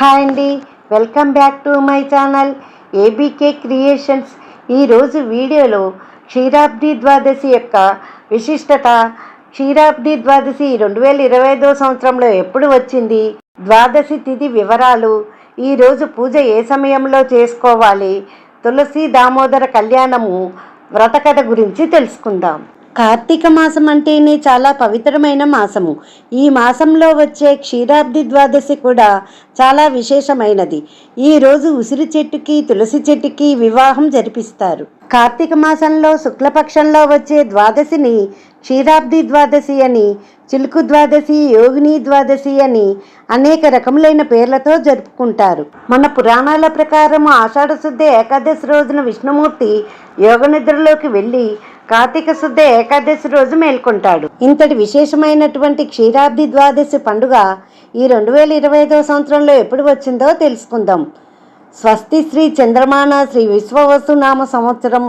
Hi అండి. Welcome back to my channel ABK creations. ఈరోజు వీడియోలో క్షీరాబ్ది ద్వాదశి యొక్క విశిష్టత. క్షీరాబ్ది ద్వాదశి రెండు వేల ఇరవై ఐదో సంవత్సరంలో ఎప్పుడు వచ్చింది? ద్వాదశి తిథి వివరాలు. ఈరోజు పూజ ఏ సమయంలో చేసుకోవాలి? తులసి దామోదర కళ్యాణము వ్రతకథ గురించి తెలుసుకుందాం. కార్తీక మాసం అంటేనే చాలా పవిత్రమైన మాసము. ఈ మాసంలో వచ్చే క్షీరాబ్ది ద్వాదశి కూడా చాలా విశేషమైనది. ఈ రోజు ఉసిరి చెట్టుకి తులసి చెట్టుకి వివాహం జరిపిస్తారు. కార్తీక మాసంలో శుక్లపక్షంలో వచ్చే ద్వాదశిని క్షీరాబ్ది ద్వాదశి అని చిలుకు ద్వాదశి యోగిని ద్వాదశి అని అనేక రకములైన పేర్లతో జరుపుకుంటారు. మన పురాణాల ప్రకారం ఆషాఢ శుద్ధ ఏకాదశి రోజున విష్ణుమూర్తి యోగ నిద్రలోకి వెళ్ళి కార్తీక శుద్ధ ఏకాదశి రోజు మేల్కొంటాడు. ఇంతటి విశేషమైనటువంటి క్షీరాబ్ది ద్వాదశి పండుగ ఈ రెండు వేల ఇరవై ఐదవ సంవత్సరంలో ఎప్పుడు వచ్చిందో తెలుసుకుందాం. స్వస్తి శ్రీ చంద్రమాన శ్రీ విశ్వవసు నామ సంవత్సరం.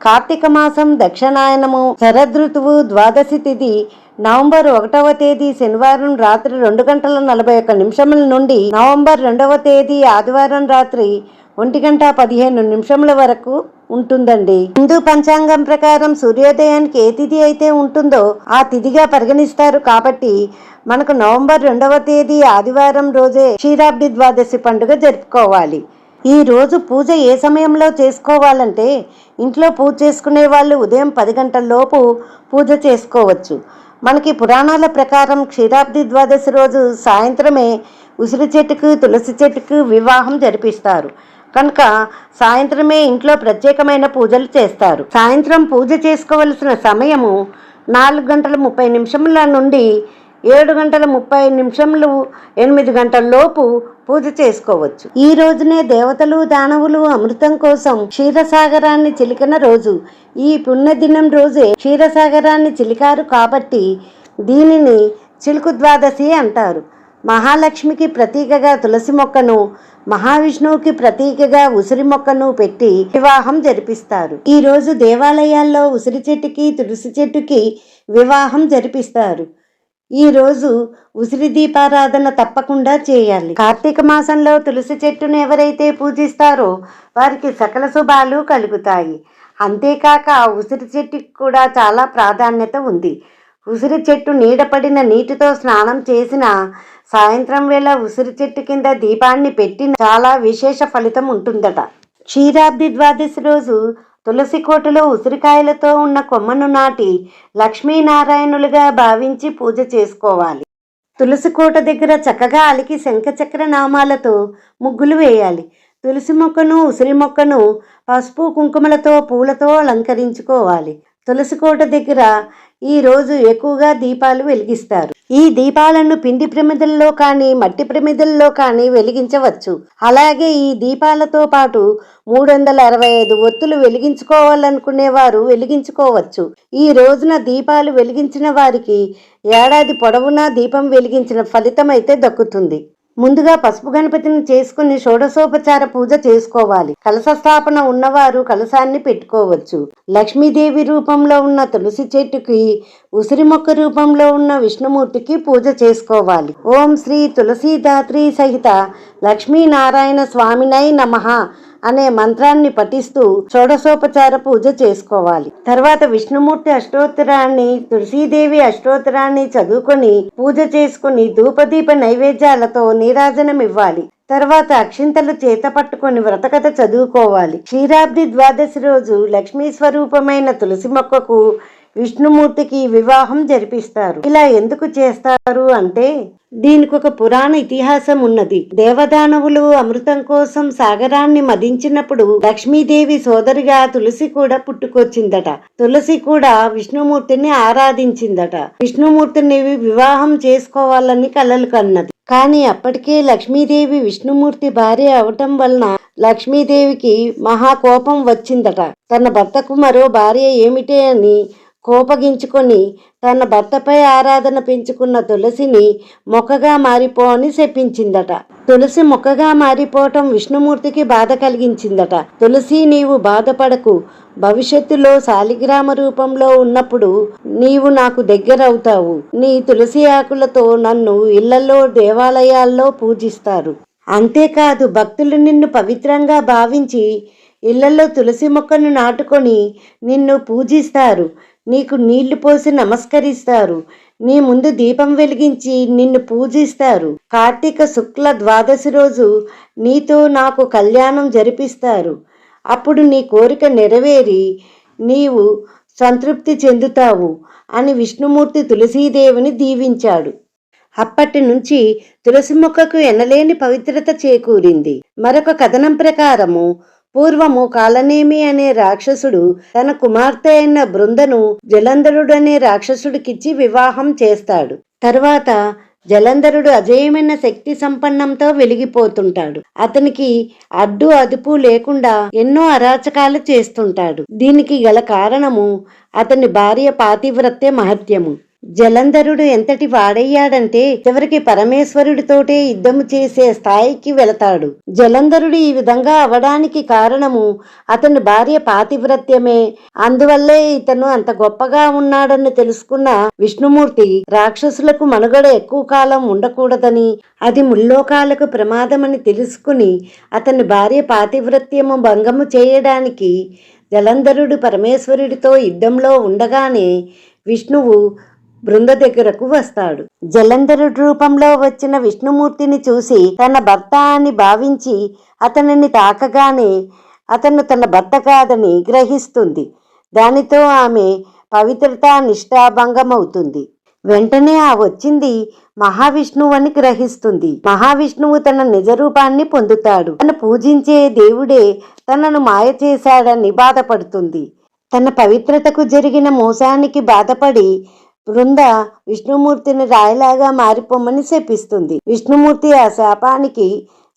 కార్తీక మాసం దక్షిణాయనము. శరదృతువు ద్వాదశి తిథి నవంబర్ ఒకటవ తేదీ శనివారం రాత్రి రెండు గంటల నలభై ఒక్క నిమిషముల నుండి నవంబర్ రెండవ తేదీ ఆదివారం రాత్రి ఒంటి గంట పదిహేను నిమిషముల వరకు ఉంటుందండి. హిందూ పంచాంగం ప్రకారం సూర్యోదయానికి ఏ తిథి అయితే ఉంటుందో ఆ తిథిగా పరిగణిస్తారు కాబట్టి మనకు నవంబర్ రెండవ తేదీ ఆదివారం రోజే క్షీరాబ్ది ద్వాదశి పండుగ జరుపుకోవాలి. ఈరోజు పూజ ఏ సమయంలో చేసుకోవాలంటే ఇంట్లో పూజ చేసుకునే వాళ్ళు ఉదయం పది గంటలలోపు పూజ చేసుకోవచ్చు. మనకి పురాణాల ప్రకారం క్షీరాబ్ది ద్వాదశి రోజు సాయంత్రమే ఉసిరి చెట్టుకు తులసి చెట్టుకు వివాహం జరిపిస్తారు. కనుక సాయంత్రమే ఇంట్లో ప్రత్యేకమైన పూజలు చేస్తారు. సాయంత్రం పూజ చేసుకోవలసిన సమయము నాలుగు గంటల ముప్పై నిమిషముల నుండి ఏడు గంటల ముప్పై నిమిషములు ఎనిమిది గంటల లోపు పూజ చేసుకోవచ్చు. ఈ రోజునే దేవతలు దానవులు అమృతం కోసం క్షీరసాగరాన్ని చిలికిన రోజు. ఈ పుణ్యదినం రోజే క్షీరసాగరాన్ని చిలికారు కాబట్టి దీనిని చిలుకు ద్వాదశి అంటారు. మహాలక్ష్మికి ప్రతీకగా తులసి మొక్కను మహావిష్ణువుకి ప్రతీకగా ఉసిరి మొక్కను పెట్టి వివాహం జరిపిస్తారు. ఈ రోజు దేవాలయాల్లో ఉసిరి చెట్టుకి తులసి చెట్టుకి వివాహం జరిపిస్తారు. ఈ రోజు ఉసిరి దీపారాధన తప్పకుండా చేయాలి. కార్తీక మాసంలో తులసి చెట్టును ఎవరైతే పూజిస్తారో వారికి సకల శుభాలు కలుగుతాయి. అంతేకాక ఆ ఉసిరి చెట్టుకి కూడా చాలా ప్రాధాన్యత ఉంది. ఉసిరి చెట్టు నీడపడిన నీటితో స్నానం చేసిన సాయంత్రం వేళ ఉసిరి చెట్టు కింద దీపాన్ని పెట్టిన చాలా విశేష ఫలితం ఉంటుందట. క్షీరాబ్ది ద్వాదశి రోజు తులసి కోటలో ఉసిరికాయలతో ఉన్న కొమ్మను నాటి లక్ష్మీనారాయణులుగా భావించి పూజ చేసుకోవాలి. తులసి కోట దగ్గర చక్కగా అలికి శంఖచక్ర నామాలతో ముగ్గులు వేయాలి. తులసి మొక్కను ఉసిరి మొక్కను పసుపు కుంకుమలతో పూలతో అలంకరించుకోవాలి. తులసి కోట దగ్గర ఈ రోజు ఎక్కువగా దీపాలు వెలిగిస్తారు. ఈ దీపాలను పిండి ప్రమిదల్లో కానీ మట్టి ప్రమిదల్లో కానీ వెలిగించవచ్చు. అలాగే ఈ దీపాలతో పాటు మూడు వందల అరవై ఐదు ఒత్తులు వెలిగించుకోవాలనుకునేవారు వెలిగించుకోవచ్చు. ఈ రోజున దీపాలు వెలిగించిన వారికి ఏడాది పొడవునా దీపం వెలిగించిన ఫలితం అయితే దక్కుతుంది. ముందుగా పసుపు గణపతిని చేసుకుని షోడశోపచార పూజ చేసుకోవాలి. కలశ స్థాపన ఉన్నవారు కలశాన్ని పెట్టుకోవచ్చు. లక్ష్మీదేవి రూపంలో ఉన్న తులసి చెట్టుకి ఉసిరి మొక్క రూపంలో ఉన్న విష్ణుమూర్తికి పూజ చేసుకోవాలి. ఓం శ్రీ తులసీదాత్రి సహిత లక్ష్మీనారాయణ స్వామినై నమః. అనే మంత్రాన్ని పఠిస్తూ షోడశోపచార పూజ చేసుకోవాలి. తర్వాత విష్ణుమూర్తి అష్టోత్తరాన్ని తులసీదేవి అష్టోత్తరాన్ని చదువుకొని పూజ చేసుకుని ధూపదీప నైవేద్యాలతో నీరాజనం ఇవ్వాలి. తర్వాత అక్షింతలు చేత పట్టుకొని వ్రతకథ చదువుకోవాలి. క్షీరాబ్ది ద్వాదశి రోజు లక్ష్మీ స్వరూపమైన తులసి మొక్కకు విష్ణుమూర్తికి వివాహం జరిపిస్తారు. ఇలా ఎందుకు చేస్తారు అంటే దీనికి ఒక పురాణ ఇతిహాసం ఉన్నది. దేవదానవులు అమృతం కోసం సాగరాన్ని మదించినప్పుడు లక్ష్మీదేవి సోదరిగా తులసి కూడా పుట్టుకొచ్చిందట. తులసి కూడా విష్ణుమూర్తిని ఆరాధించిందట. విష్ణుమూర్తిని వివాహం చేసుకోవాలని కలలు కన్నది. కానీ అప్పటికే లక్ష్మీదేవి విష్ణుమూర్తి భార్య అవటం వలన లక్ష్మీదేవికి మహా కోపం వచ్చిందట. తన భర్తకు మరో భార్య ఏమిటే అని కోపగించుకొని తన భర్తపై ఆరాధన పెంచుకున్న తులసిని మొక్కగా మారిపో అని శపించిందట. తులసి మొక్కగా మారిపోవటం విష్ణుమూర్తికి బాధ కలిగించిందట. తులసి నీవు బాధపడకు. భవిష్యత్తులో శాలిగ్రామ రూపంలో ఉన్నప్పుడు నీవు నాకు దగ్గరవుతావు. నీ తులసి ఆకులతో నన్ను ఇళ్ళలో దేవాలయాల్లో పూజిస్తారు. అంతేకాదు భక్తులు నిన్ను పవిత్రంగా భావించి ఇళ్ళలో తులసి మొక్కను నాటుకొని నిన్ను పూజిస్తారు. నీకు నీళ్ళు పోసి నమస్కరిస్తారు. నీ ముందు దీపం వెలిగించి నిన్ను పూజిస్తారు. కార్తీక శుక్ల ద్వాదశి రోజు నీతో నాకు కళ్యాణం జరిపిస్తారు. అప్పుడు నీ కోరిక నెరవేరి నీవు సంతృప్తి చెందుతావు అని విష్ణుమూర్తి తులసీదేవిని దీవించాడు. అప్పటి నుంచి తులసి మొక్కకు ఎనలేని పవిత్రత చేకూరింది. మరొక కథనం ప్రకారము పూర్వము కాలనేమి అనే రాక్షసుడు తన కుమార్తె అయిన బృందను జలంధరుడనే రాక్షసుడికిచ్చి వివాహం చేస్తాడు. తర్వాత జలంధరుడు అజేయమైన శక్తి సంపన్నంతో వెలిగిపోతుంటాడు. అతనికి అడ్డు అదుపు లేకుండా ఎన్నో అరాచకాలు చేస్తుంటాడు. దీనికి గల కారణము అతని భార్య పాతివ్రత్య మహత్యము. జలంధరుడు ఎంతటి వాడయ్యాడంటే చివరికి పరమేశ్వరుడితోటే యుద్ధము చేసే స్థాయికి వెళతాడు. జలంధరుడు ఈ విధంగా అవడానికి కారణము అతని భార్య పాతివ్రత్యమే. అందువల్లే ఇతను అంత గొప్పగా ఉన్నాడని తెలుసుకున్న విష్ణుమూర్తి రాక్షసులకు మనుగడ ఎక్కువ కాలం ఉండకూడదని అది ముల్లోకాలకు ప్రమాదమని తెలుసుకుని అతని భార్య పాతివ్రత్యము భంగము చేయడానికి జలంధరుడు పరమేశ్వరుడితో యుద్ధంలో ఉండగానే విష్ణువు బృంద దగ్గరకు వస్తాడు. జలంధరుడి రూపంలో వచ్చిన విష్ణుమూర్తిని చూసి తన భర్త అని భావించి అతనిని తాకగానే అతను తన భర్త కాదని గ్రహిస్తుంది. దానితో ఆమె పవిత్రత నిష్ఠాభంగమవుతుంది వెంటనే ఆ వచ్చింది మహావిష్ణువు అని గ్రహిస్తుంది. మహావిష్ణువు తన నిజ రూపాన్ని పొందుతాడు. తను పూజించే దేవుడే తనను మాయ చేశాడని బాధపడుతుంది. తన పవిత్రతకు జరిగిన మోసానికి బాధపడి బృంద విష్ణుమూర్తిని రాయిలాగా మారిపోమని శపిస్తుంది. విష్ణుమూర్తి ఆ శాపానికి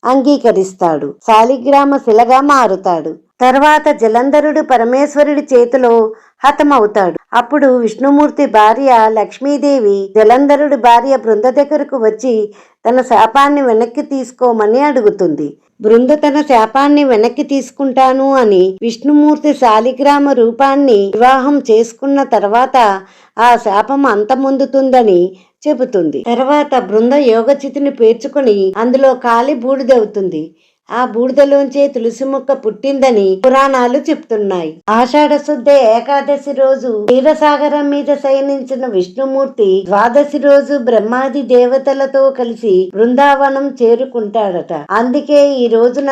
అంగీకరిస్తాడు. శాలిగ్రామ శిలగా మారుతాడు. తర్వాత జలంధరుడు పరమేశ్వరుడి చేతిలో హతమవుతాడు. అప్పుడు విష్ణుమూర్తి భార్య లక్ష్మీదేవి జలంధరుడి భార్య బృంద దగ్గరకు వచ్చి తన శాపాన్ని వెనక్కి తీసుకోమని అడుగుతుంది. బృంద తన శాపాన్ని వెనక్కి తీసుకుంటాను అని విష్ణుమూర్తి శాలిగ్రామ రూపాన్ని వివాహం చేసుకున్న తర్వాత ఆ శాపం అంతమొందుతుందని చెబుతుంది. తర్వాత బృంద యోగచితిని పేర్చుకొని అందులో కాలి బూడిదవుతుంది ఆ బూడిదలోంచే తులసి మొక్క పుట్టిందని పురాణాలు చెప్తున్నాయి. ఆషాఢ శుద్ధ ఏకాదశి రోజు క్షీరసాగరం మీద శయనించిన విష్ణుమూర్తి ద్వాదశి రోజు బ్రహ్మాది దేవతలతో కలిసి బృందావనం చేరుకుంటాడట. అందుకే ఈ రోజున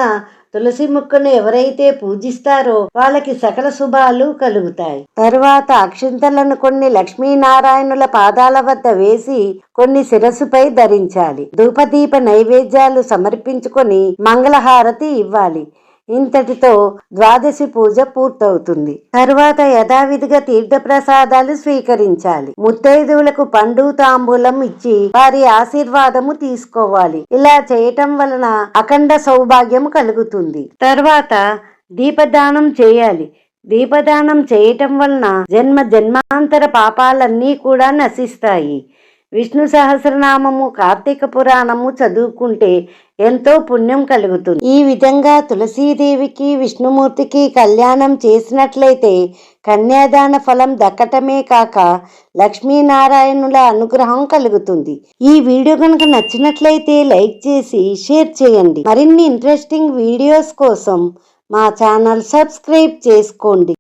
తులసి ముక్కను ఎవరైతే పూజిస్తారో వాళ్ళకి సకల శుభాలు కలుగుతాయి. తరువాత అక్షింతలను కొన్ని లక్ష్మీనారాయణుల పాదాల వద్ద వేసి కొన్ని శిరస్సుపై ధరించాలి. ధూపదీప నైవేద్యాలు సమర్పించుకొని మంగళహారతి ఇవ్వాలి. ఇంతటితో ద్వాదశి పూజ పూర్తవుతుంది. తరువాత యథావిధిగా తీర్థప్రసాదాలు స్వీకరించాలి. ముత్తైదువులకు పండు తాంబూలం ఇచ్చి వారి ఆశీర్వాదము తీసుకోవాలి. ఇలా చేయటం వలన అఖండ సౌభాగ్యం కలుగుతుంది. తర్వాత దీపదానం చేయాలి. దీపదానం చేయటం వలన జన్మ జన్మాంతర పాపాలన్నీ కూడా నశిస్తాయి. విష్ణు సహస్రనామము కార్తీక పురాణము చదువుకుంటే ఎంతో పుణ్యం కలుగుతుంది. ఈ విధంగా తులసీదేవికి విష్ణుమూర్తికి కళ్యాణం చేసినట్లయితే కన్యాదాన ఫలం దక్కటమే కాక లక్ష్మీనారాయణుల అనుగ్రహం కలుగుతుంది. ఈ వీడియో కనుక నచ్చినట్లయితే లైక్ చేసి షేర్ చేయండి. మరిన్ని ఇంట్రెస్టింగ్ వీడియోస్ కోసం మా ఛానల్ సబ్స్క్రైబ్ చేసుకోండి.